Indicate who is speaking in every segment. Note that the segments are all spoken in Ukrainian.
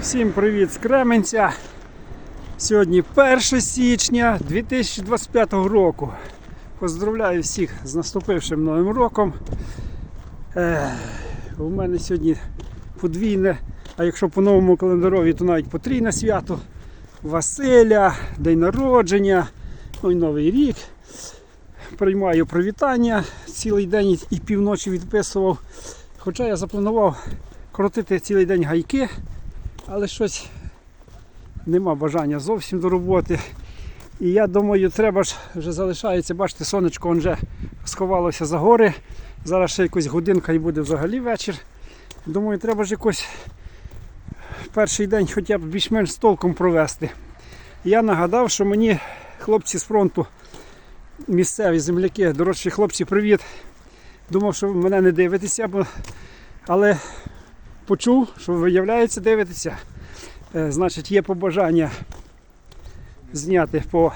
Speaker 1: Всім привіт з Кременця. Сьогодні 1 січня 2025 року. Поздравляю всіх з наступившим новим роком. Е, у мене сьогодні подвійне, а якщо по новому календарові, то навіть потрійне свято. Василя, день народження, ну і Новий рік. Приймаю привітання цілий день і півночі відписував. Хоча я запланував крутити цілий день гайки, але щось нема бажання зовсім до роботи. І я думаю, треба ж вже залишається, бачите, сонечко вже сховалося за гори. Зараз ще якась годинка і буде взагалі вечір. Думаю, треба ж якось перший день хоча б більш-менш з толком провести. Я нагадав, що мені хлопці з фронту, місцеві земляки, дорожчі хлопці, привіт. Думав, що мене не дивитеся, бо... але почув, що виявляється, дивитеся. Е, Значить, є побажання зняти по.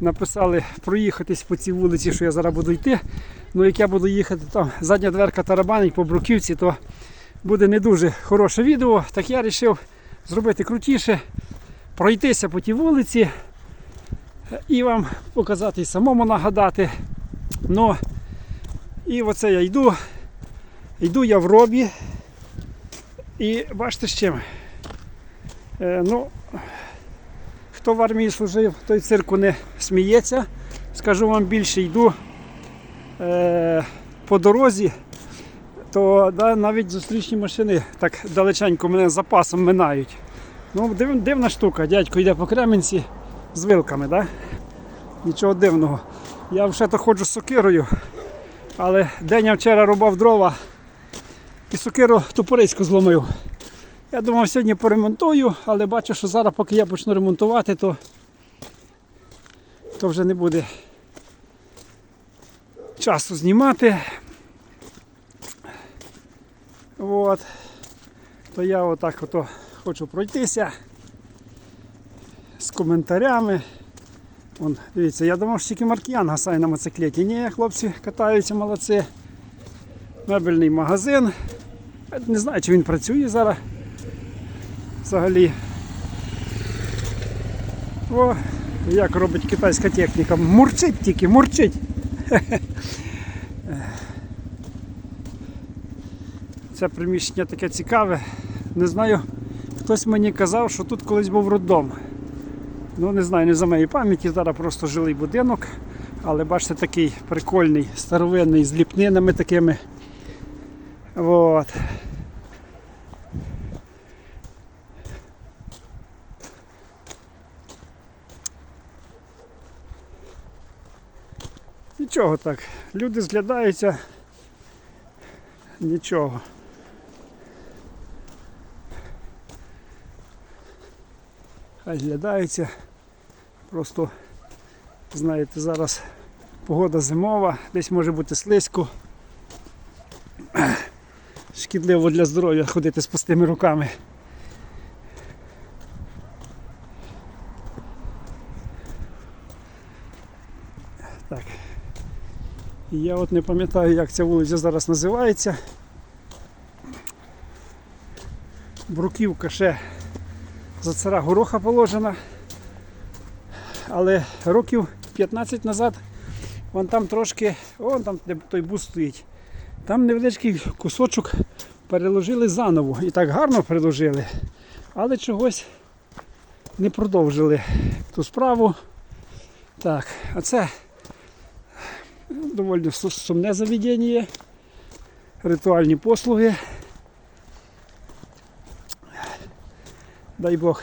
Speaker 1: Написали проїхатись по цій вулиці, що я зараз буду йти. Ну як я буду їхати там, задня дверка тарабанить по бруківці, то буде не дуже хороше відео. Так я вирішив зробити крутіше, пройтися по тій вулиці е, і вам показати і самому нагадати. Ну, і оце я йду. Йду я в робі. І бачите з чим? Е, ну, хто в армії служив, той цирку не сміється. Скажу вам більше, йду е, по дорозі, то да, навіть зустрічні машини так далеченько мене з запасом минають. Ну, див, дивна штука, дядько йде по Кременці з вилками, да? нічого дивного. Я вже то ходжу з сокирою, але день я вчора рубав дрова і сокиру тупориську зломив. Я думав, сьогодні поремонтую, але бачу, що зараз, поки я почну ремонтувати, то, то вже не буде часу знімати. От. То я отак ото хочу пройтися з коментарями. Вон, дивіться, я думав, що тільки Маркіян гасає на мотоциклеті. Ні, хлопці катаються, молодці. Мебельний магазин. Не знаю, чи він працює зараз. Взагалі. О, як робить китайська техніка. Мурчить тільки, мурчить. Це приміщення таке цікаве. Не знаю, хтось мені казав, що тут колись був роддом. Ну, не знаю, не за моєї пам'яті, зараз просто жилий будинок. Але бачите, такий прикольний, старовинний, з ліпнинами такими. Вот. Нічого так. Люди зглядаються. Нічого. Хай зглядаються. Просто, знаєте, зараз погода зимова, десь може бути слизько. Шкідливо для здоров'я ходити з пустими руками. Я от не пам'ятаю, як ця вулиця зараз називається. Бруківка ще за цара гороха положена. Але років 15 назад вон там трошки, вон там де той бус стоїть. Там невеличкий кусочок переложили заново. І так гарно переложили. Але чогось не продовжили ту справу. Так, а це доволі сумне заведення. Ритуальні послуги. Дай Бог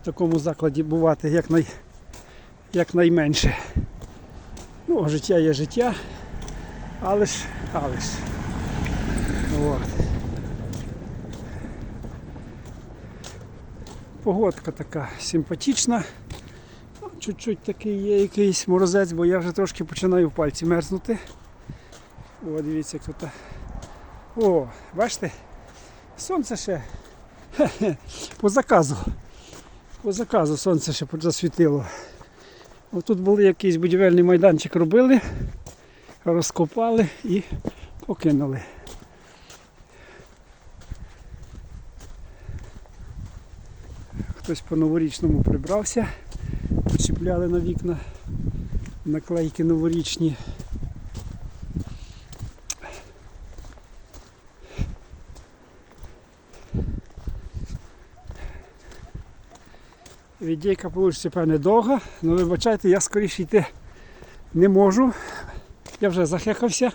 Speaker 1: в такому закладі бувати якнай, якнайменше. Ну, життя є життя, але ж, але ж. От. Погодка така симпатична. Чуть-чуть такий є якийсь морозець, бо я вже трошки починаю в пальці мерзнути. О, дивіться, як тут. О, бачите? Сонце ще. Хе-хе, По заказу. По заказу сонце ще засвітило. Ось тут були якийсь будівельний майданчик робили, розкопали і покинули. Хтось по новорічному прибрався, почіпляли на вікна наклейки новорічні. Віддійка вийде, певне, довга, але вибачайте, я скоріше йти не можу. Я вже захекався,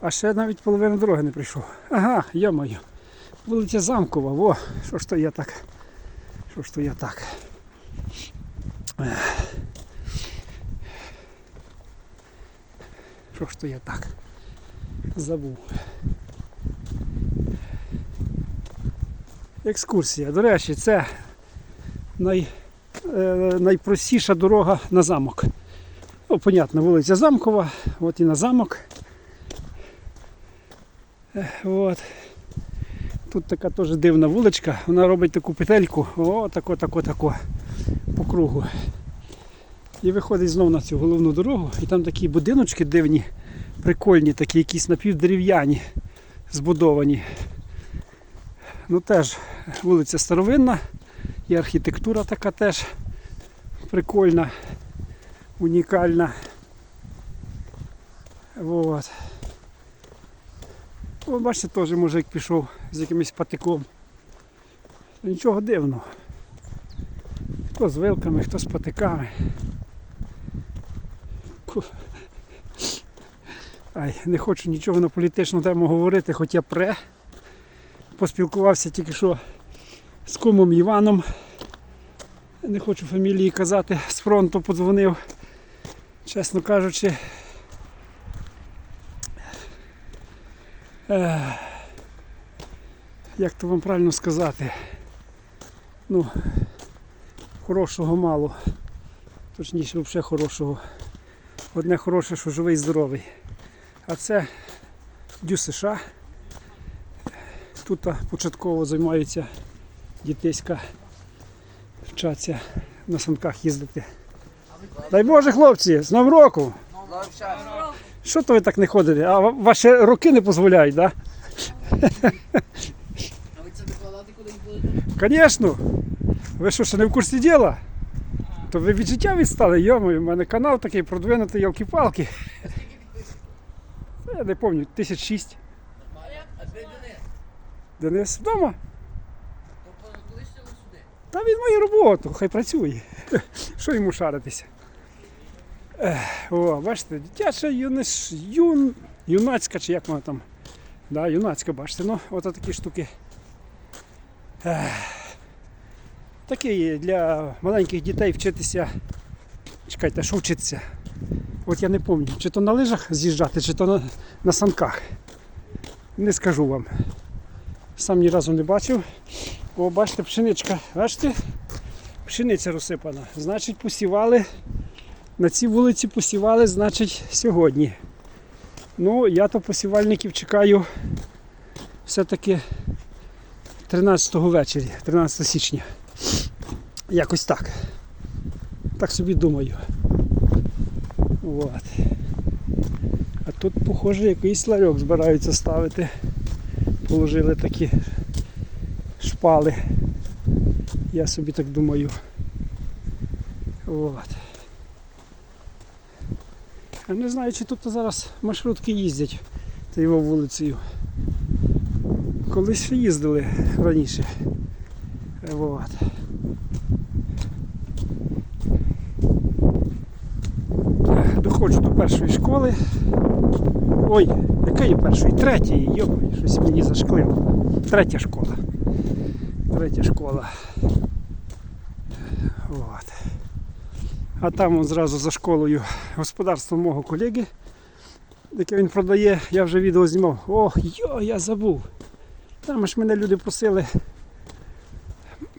Speaker 1: а ще навіть половину дороги не прийшов. Ага, йомаю. Вулиця Замкова, во, що ж то я так? Що ж то я так? Що ж то я так? Забув. Екскурсія. До речі, це най, е, найпростіша дорога на замок. Ну, понятно, вулиця Замкова, от і на замок. Е, От. Тут така теж дивна вуличка, вона робить таку петельку, о, тако, тако, тако, по кругу. І виходить знову на цю головну дорогу, і там такі будиночки дивні, прикольні, такі якісь напівдерев'яні, збудовані. Ну теж вулиця старовинна, і архітектура така теж прикольна, унікальна. Вот. О, бачите, теж мужик пішов з якимось патиком. Нічого дивного. Хто з вилками, хто з патиками. Ай, не хочу нічого на політичну тему говорити, хоча пре. Поспілкувався тільки що з кумом Іваном. Не хочу фамілії казати, з фронту подзвонив. Чесно кажучи. Як то вам правильно сказати? Ну, хорошого мало. Точніше, взагалі хорошого. Одне хороше, що живий здоровий. А це Дю США. Тут початково займаються дітейська, вчаться на санках їздити. Дай Боже, хлопці, з Новим роком! Що то ви так не ходите? А ваші роки не дозволяють, так?
Speaker 2: А ви це викладати кудись будете?
Speaker 1: Звісно. Ви що, ще не в курсі діла? То ви від життя відстали, йомою, у мене канал такий продвинутий, ялки-палки. Я не пам'ятаю, тисяч шість.
Speaker 2: А де Денис?
Speaker 1: Денис вдома. Та він мою роботу, хай працює. Що йому шаритися? О, бачите, дитяча юниш, юн, юнацька чи як вона там. Да, юнацька, бачите, ну, от такі штуки. Такі для маленьких дітей вчитися. Чекайте, що вчитися? От я не пам'ятаю, чи то на лижах з'їжджати, чи то на, на санках. Не скажу вам. Сам ні разу не бачив. О, бачите, пшеничка. Бачите? Пшениця розсипана. Значить, посівали. На цій вулиці посівали, значить, сьогодні. Ну, я то посівальників чекаю все-таки 13-го 13 січня. Якось так. Так собі думаю. От. А тут, похоже, якийсь ларьок збираються ставити. Положили такі шпали. Я собі так думаю. От. Я не знаю, чи тут зараз маршрутки їздять та його вулицею. Колись їздили раніше. От. Доходжу до першої школи. Ой, якої першої? Третьої, йомай, щось мені зашклило. Третя школа. Третя школа. От. А там зразу за школою господарство мого колеги, яке він продає, я вже відео знімав. Ох, йо, я забув. Там ж мене люди просили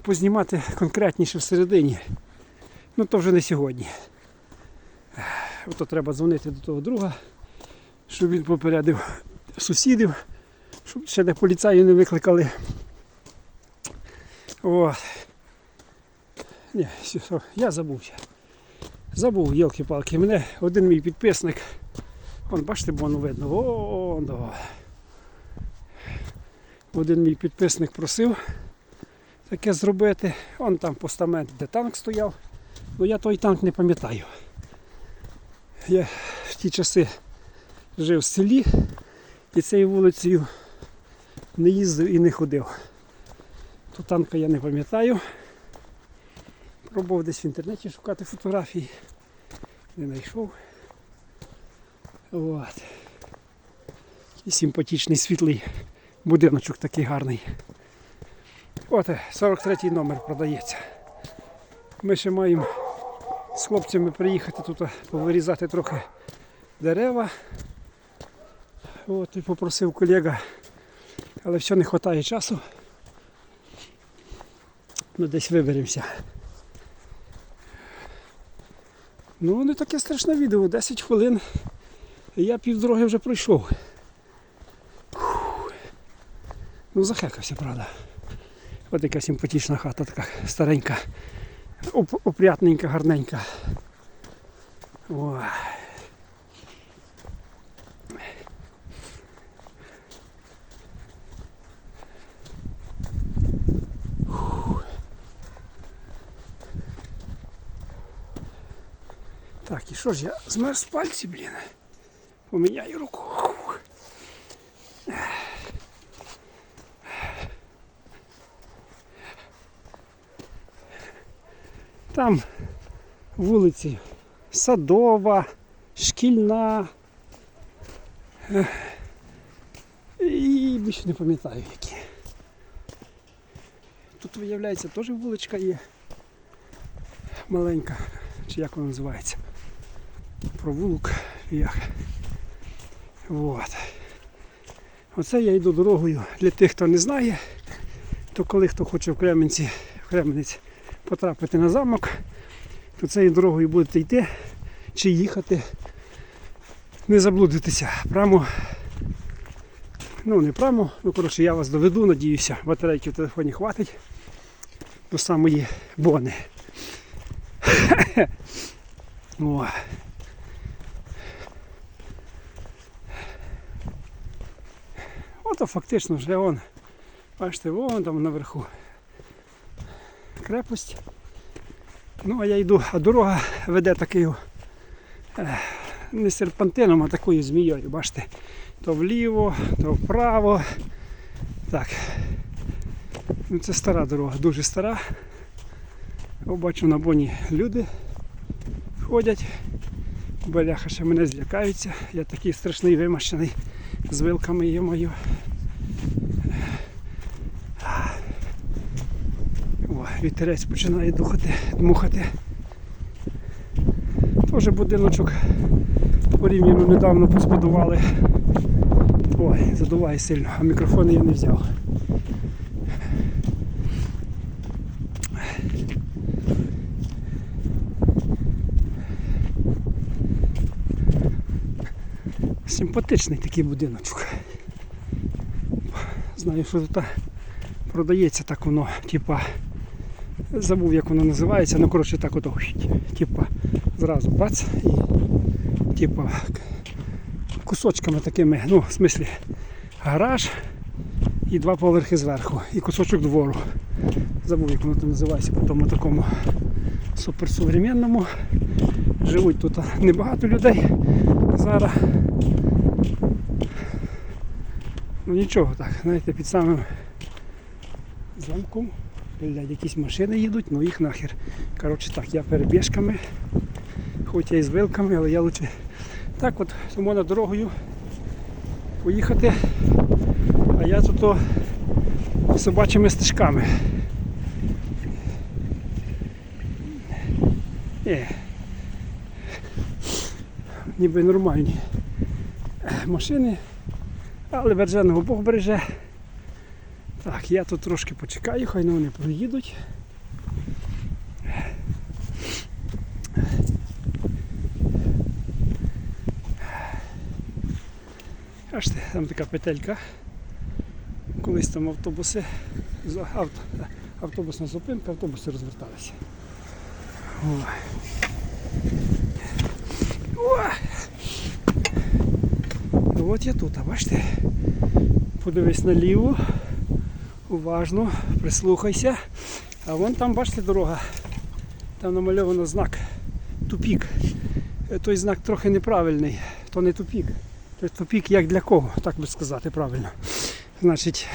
Speaker 1: познімати конкретніше всередині. Ну то вже не сьогодні. Ото треба дзвонити до того друга, щоб він попередив сусідів, щоб ще де поліцаї не викликали. О. Ні, я забувся. Забув, йолки-палки. Мене один мій підписник. Вон, бачите, воно видно. О, да. Один мій підписник просив таке зробити. Вон там постамент, де танк стояв. Ну я той танк не пам'ятаю. Я в ті часи жив в селі і цією вулицею не їздив і не ходив. То танка я не пам'ятаю. Пробував десь в інтернеті шукати фотографії. Не знайшов. От. І симпатичний світлий будиночок такий гарний. От 43 номер продається. Ми ще маємо з хлопцями приїхати тут повирізати трохи дерева. От і попросив колега, але все не вистачає часу. Ну десь виберемося. Ну, не таке страшне відео, 10 хвилин. Я півдороги вже пройшов. Ну, захекався, правда. Ось яка симпатична хата, така старенька, опрятненька, гарненька. Ой. Так, і що ж я змерз пальці, блін. Поміняю руку. Там вулиці Садова, Шкільна. І більше не пам'ятаю які. Тут виявляється теж вуличка є. Маленька, чи як вона називається. Провулок як. Вот. Оце я йду дорогою. Для тих, хто не знає, то коли хто хоче в Кременці, в Кременець потрапити на замок, то цією дорогою будете йти чи їхати. Не заблудитися. Прямо, ну не прямо, ну коротше я вас доведу, надіюся, батарейки в телефоні хватить до самої бони. О. Ото фактично вже он, бачите, вон там наверху крепость. Ну а я йду, а дорога веде такою е, не серпантином, а такою змією, бачите, то вліво, то вправо. Так. Ну це стара дорога, дуже стара. О, бачу на боні люди ходять. Баляха ще мене злякаються. Я такий страшний вимащений з вилками є мою. О, вітерець починає духати, дмухати. Теж будиночок порівняно недавно позбудували. Ой, задуває сильно, а мікрофон я не взяв. Симпатичний такий будиночок. Знаю, що тут продається так воно, типа, забув як воно називається, ну коротше так ото, типа, зразу бац і типа кусочками такими, ну, в смислі, гараж і два поверхи зверху, і кусочок двору. Забув, як воно там називається, по тому такому суперсовременному. Живуть тут небагато людей зараз. Ну нічого так, знаєте, під самим замком блядь, якісь машини їдуть, ну їх нахер. Коротше так, я перебіжками, хоч я і з вилками, але я лучше так от тому на дорогою поїхати, а я тут собачими стежками. Е, ніби нормальні машини, але Береженого Бог береже. Так, я тут трошки почекаю, хай ну вони проїдуть. Бачите, там така петелька. Колись там автобуси, авто, автобусна зупинка, автобуси розверталися. Ой. Ну, От я тут, а бачите? Подивись наліво. Уважно, прислухайся. А вон там, бачите, дорога. Там намальовано знак тупік. Е, Той знак трохи неправильний. То не тупік. Той тупік як для кого, так би сказати правильно. Значить,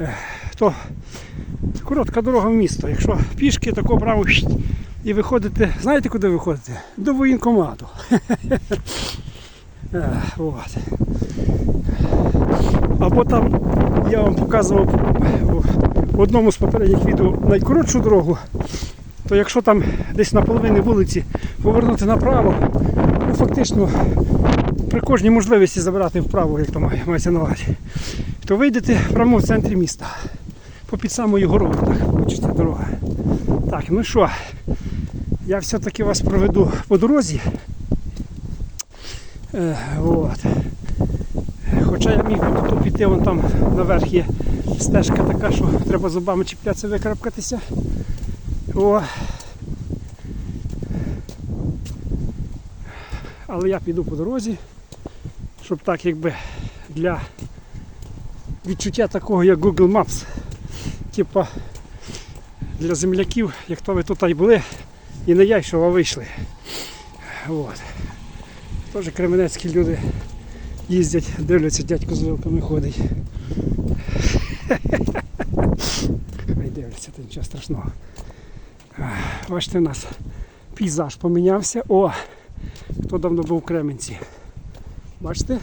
Speaker 1: е, то коротка дорога в місто. Якщо пішки тако право і виходите, знаєте куди виходите? До воєнкомату. От. Або там я вам показував в одному з попередніх відео найкоротшу дорогу, то якщо там десь на половині вулиці повернути направо, ну фактично при кожній можливості забирати вправо, як то має, мається на увазі, то вийдете прямо в центрі міста. Попід самою горою, так хочеться дорога. Так, ну що, я все-таки вас проведу по дорозі. Е, от. Хоча я міг би тут піти, вон там наверх є стежка така, що треба зубами чіплятися, викарабкатися. О. Але я піду по дорозі, щоб так якби для відчуття такого, як Google Maps. Типа для земляків, як то ви тут і були, і не я, що ви вийшли. От. Теж кременецькі люди їздять, дивляться, дядько з вилками ходить. Хай дивляться, то нічого страшного. Бачите, у нас пейзаж помінявся. О! Хто давно був в Кременці? Бачите?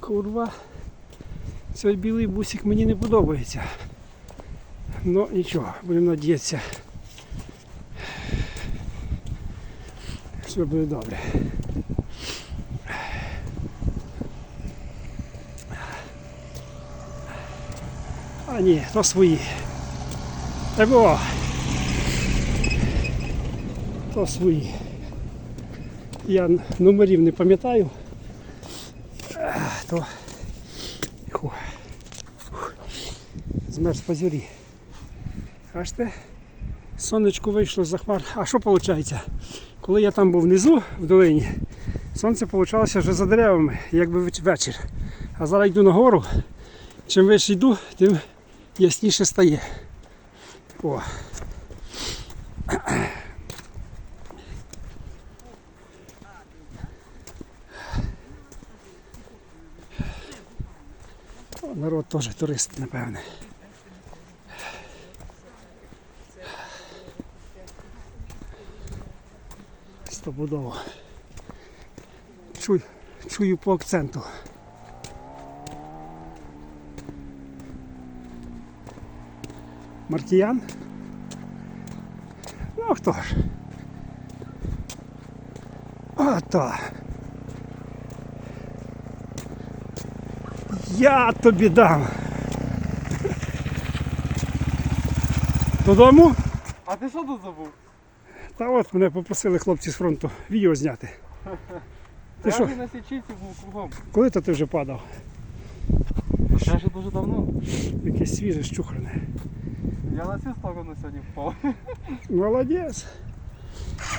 Speaker 1: Курва. Цей білий бусик мені не подобається. Ну нічого, будемо надіятися. Все буде добре. А ні, то свої. Того. То свої. Я номерів не пам'ятаю. То. Фу. Фух. Змерз позірі. Бачите? Сонечко вийшло за хмар. А що виходить? Коли я там був внизу в долині, сонце получалося вже за деревами, якби вечір. А зараз йду нагору. Чим вище йду, тим ясніше стає. О. О, народ теж турист, напевне. Стопудово. Чую, чую по акценту. Маркіян? Ну хто ж? Ото. Я тобі дам. Додому?
Speaker 3: А ти що тут забув?
Speaker 1: Та от мене попросили хлопці з фронту відео зняти. Ти що,
Speaker 3: Я на січиці був кругом.
Speaker 1: коли то ти вже падав?
Speaker 3: Ще ж дуже давно.
Speaker 1: Якесь свіже, щухрене.
Speaker 3: Я на цю сторону сьогодні впав.
Speaker 1: Молодець.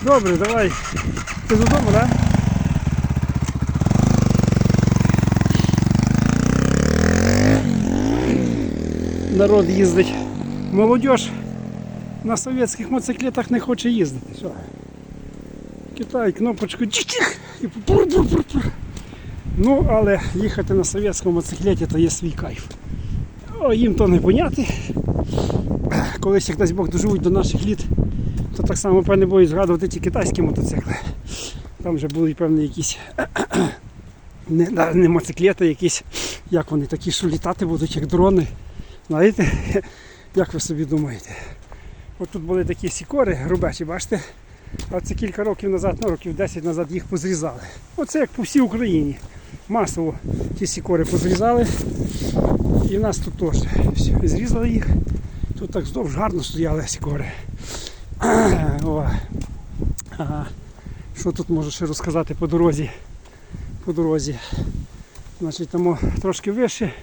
Speaker 1: Добре, давай. Ти додому, так? Да? Народ їздить. Молодь на совєтських мотоциклетах не хоче їздити. Що? Китай кнопочку чик і пур-пур-пур-пур. Ну, але їхати на совєтському мотоциклеті то є свій кайф. О, їм то не поняти. Колись, як дасть Бог доживуть до наших літ, то так само, певне, будуть згадувати ті китайські мотоцикли. Там вже були певні якісь не, да, не мотоциклети, якісь, як вони такі, що літати будуть, як дрони. Знаєте, як ви собі думаєте? От тут були такі сікори грубечі, бачите? А це кілька років назад, ну років 10 назад їх позрізали. Оце як по всій Україні. Масово ті сікори позрізали. І в нас тут теж зрізали їх. Тут так здовж гарно стояли сікори. О. Що тут можу ще розказати по дорозі? По дорозі. Значить, там трошки вище.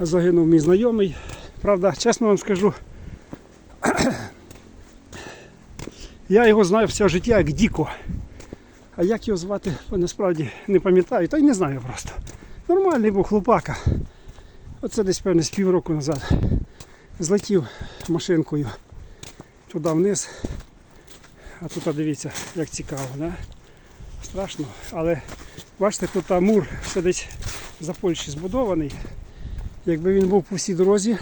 Speaker 1: Загинув мій знайомий. Правда, чесно вам скажу, я його знаю все життя як Діко. А як його звати, насправді не пам'ятаю, та й не знаю просто. Нормальний був хлопака. Оце десь певне з півроку назад. Злетів машинкою туди вниз. А тут дивіться, як цікаво, да? страшно. Але бачите, тут Амур все десь за Польщі збудований. Якби він був по всій дорозі,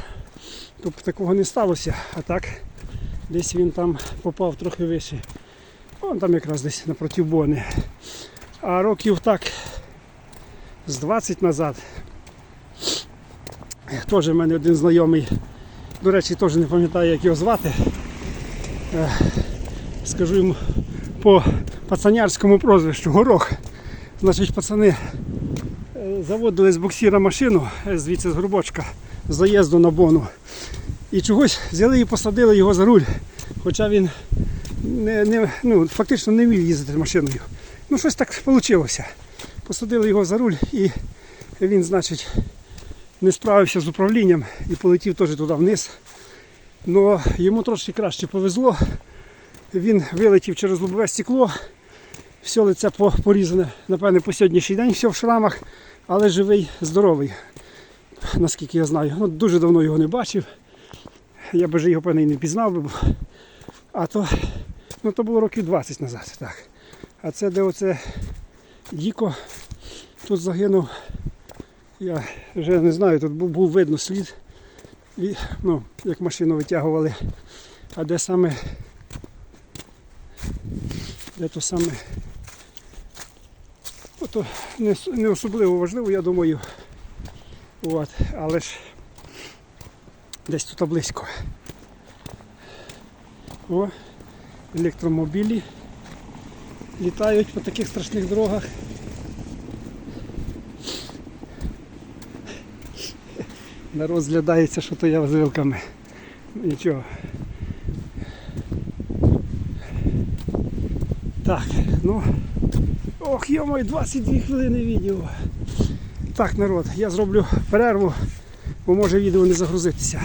Speaker 1: то б такого не сталося. А так, десь він там попав трохи вище. Вон там якраз десь напроти Бони. А років так з 20 назад. Теж в мене один знайомий, до речі, теж не пам'ятаю, як його звати. Е, Скажу йому по пацанярському прозвищу Горох. Значить, пацани е, заводили з буксіра машину е, звідси з Грубочка з заїзду на Бону. І чогось взяли і посадили його за руль. Хоча він не, не, ну, фактично не вмів їздити машиною. Ну, щось так вийшло. Посадили його за руль і він, значить, не справився з управлінням і полетів теж туди вниз. Ну, йому трошки краще повезло. Він вилетів через лобове стекло, все лице порізане, напевне, по сьогоднішній день все в шрамах, але живий, здоровий, наскільки я знаю. Ну, дуже давно його не бачив. Я би вже його певний не пізнав би. А то, ну, то було років 20 назад. Так. А це де оце Діко тут загинув. Я вже не знаю, тут був, був видно слід, і, ну, як машину витягували. А де саме де то саме. Ото не, не особливо важливо, я думаю. От, але ж десь тут близько. О, електромобілі літають по таких страшних дорогах. Народ зглядається, що то я з вилками. Нічого. Так, ну. Ох, йомой, 22 хвилини відео. Так, народ, я зроблю перерву, бо може відео не загрузитися.